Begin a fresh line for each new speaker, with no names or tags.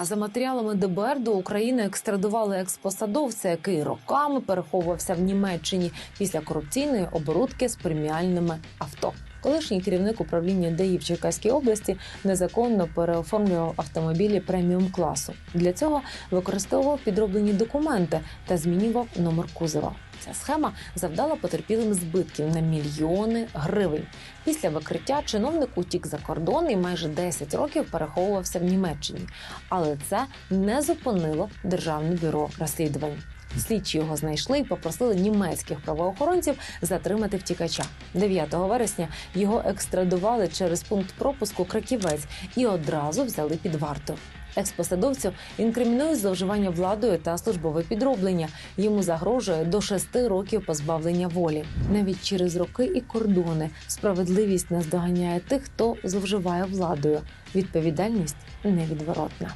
За матеріалами ДБР до України екстрадували експосадовця, який роками переховувався в Німеччині після корупційної оборудки з преміальними авто. Колишній керівник управління ДАІ в Черкаській області незаконно переоформлював автомобілі преміум класу. Для цього використовував підроблені документи та змінював номер кузова. Ця схема завдала потерпілим збитків на мільйони гривень. Після викриття чиновник утік за кордон і майже 10 років переховувався в Німеччині. Але це не зупинило державне бюро розслідувань. Слідчі його знайшли і попросили німецьких правоохоронців затримати втікача. 9 вересня його екстрадували через пункт пропуску Краківець і одразу взяли під варту. Експосадовцю інкримінують зловживання владою та службове підроблення. Йому загрожує до шести років позбавлення волі. Навіть через роки і кордони справедливість наздоганяє тих, хто зловживає владою. Відповідальність невідворотна.